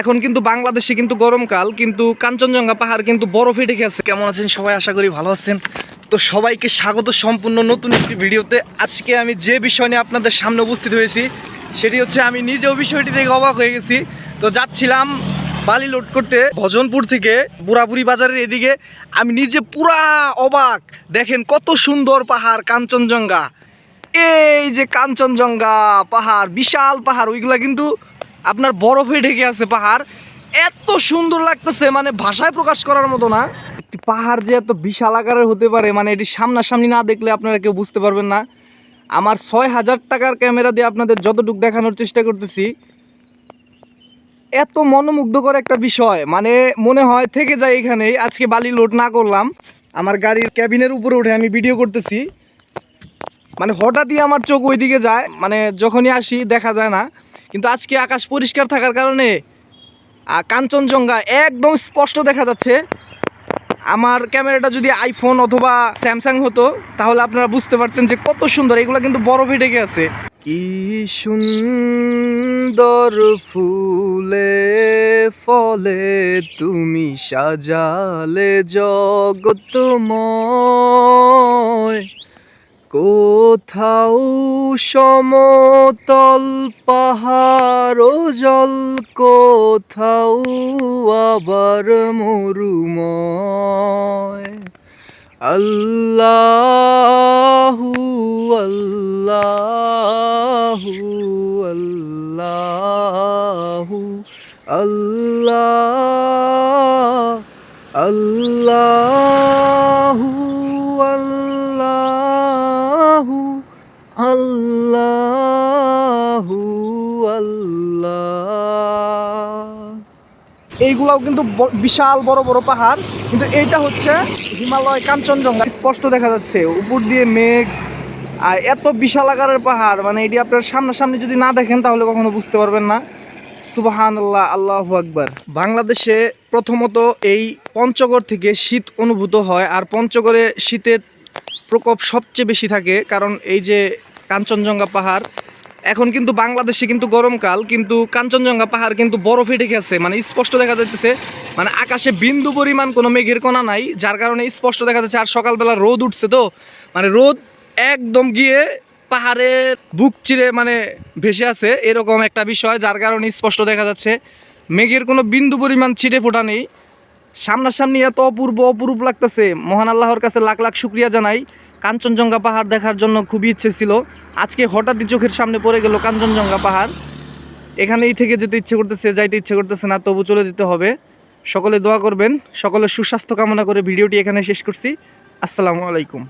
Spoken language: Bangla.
এখন কিন্তু বাংলাদেশে কিন্তু গরমকাল, কিন্তু কাঞ্চনজঙ্ঘা পাহাড় কিন্তু বরফে ঢেকে আছে। কেমন আছেন সবাই? আশা করি ভালো আছেন। তো সবাইকে স্বাগত সম্পূর্ণ নতুন একটি ভিডিওতে। আজকে আমি যে বিষয় নিয়ে আপনাদের সামনে উপস্থিত হয়েছি, সেটি হচ্ছে আমি নিজেও বিষয়টি থেকে অবাক হয়ে গেছি। তো যাচ্ছিলাম বালি লোড করতে ভজনপুর থেকে বুড়াবুড়ি বাজারের এদিকে। আমি নিজে পুরা অবাক। দেখেন কত সুন্দর পাহাড়, কাঞ্চনজঙ্ঘা। এই যে কাঞ্চনজঙ্ঘা পাহাড়, বিশাল পাহাড়, ওইগুলা কিন্তু আপনার বরফে ঢেকে আছে পাহাড়। এত সুন্দর লাগতেছে মানে ভাষায় প্রকাশ করার মতো না। একটি পাহাড় যে এত বিশাল আকারের হতে পারে মানে এটি সামনাসামনি না দেখলে আপনারা কেউ বুঝতে পারবেন না। আমার ছয় হাজার টাকার ক্যামেরা দিয়ে আপনাদের যতটুকু দেখানোর চেষ্টা করতেছি, এত মনোমুগ্ধকর একটা বিষয়। মানে মনে হয় থেকে যায় এখানেই, আজকে বালি লোড না করলাম। আমার গাড়ির ক্যাবিনের উপরে উঠে আমি ভিডিও করতেছি। মানে হঠাৎই আমার চোখ ওইদিকে যায় মানে যখনই আসি দেখা যায় না। কিন্তু আজকে আকাশ পরিষ্কার থাকার কারণে কাঞ্চনজঙ্ঘা একদম স্পষ্ট দেখা যাচ্ছে। আমার ক্যামেরাটা যদি আইফোন অথবা স্যামসাং হতো, তাহলে আপনারা বুঝতে পারতেন যে কত সুন্দর, এগুলো কিন্তু বরফে ঢেকে আছে। কি সুন্দর ফুলে, ফলে তুমি সাজালে জগতময় কোথাও সমতল পাহাড় জল কোথাও আবার মরুময়। আল্লাহু আল্লাহু আল্লাহ আল্লাহু আল্লাহু এইগুলাও কিন্তু বিশাল বড় বড় পাহাড়। কিন্তু এইটা হচ্ছে হিমালয় কাঞ্চনজঙ্ঘা। স্পষ্ট দেখা যাচ্ছে, উপর দিয়ে মেঘ। আর এত বিশাল আকারের পাহাড় মানে এটি আপনার সামনাসামনি যদি না দেখেন তাহলে কখনো বুঝতে পারবেন না। সুবাহান আল্লাহ আল্লাহ আকবার। বাংলাদেশে প্রথমত এই পঞ্চগড় থেকে শীত অনুভূত হয়, আর পঞ্চগড়ে শীতের প্রকোপ সবচেয়ে বেশি থাকে, কারণ এই যে কাঞ্চনজঙ্ঘা পাহাড় এখন কিন্তু বাংলাদেশে কিন্তু গরমকাল, কিন্তু কাঞ্চনজঙ্ঘা পাহাড় কিন্তু বরফে ঢেকে আছে। মানে স্পষ্ট দেখা যাচ্ছে মানে আকাশে বিন্দু পরিমাণ কোনো মেঘের কণা নাই, যার কারণে স্পষ্ট দেখা যাচ্ছে আর সকালবেলা রোদ উঠছে তো। মানে রোদ একদম গিয়ে পাহাড়ের বুক চিরে মানে ভেসে আছে, এরকম একটা বিষয়, যার কারণে স্পষ্ট দেখা যাচ্ছে, মেঘের কোনো বিন্দু পরিমাণ ছিটে ফোটা নেই। সামনাসামনি এত অপূর্ব, অপরূপ লাগতেছে। মহান আল্লাহর কাছে লাখ লাখ শুক্রিয়া জানাই। কাঞ্চনজঙ্ঘা পাহাড় দেখার জন্য খুবই ইচ্ছে ছিল। আজকে হঠাৎই চোখের সামনে পড়ে গেল কাঞ্চনজঙ্ঘা পাহাড়। এখানেই থেকে যেতে ইচ্ছে করতেছে, যাইতে ইচ্ছে করতেছে না, তবু চলে যেতে হবে। সকলে দোয়া করবেন সকলে সুস্বাস্থ্য কামনা করে ভিডিওটি এখানে শেষ করছি। আসসালামু আলাইকুম।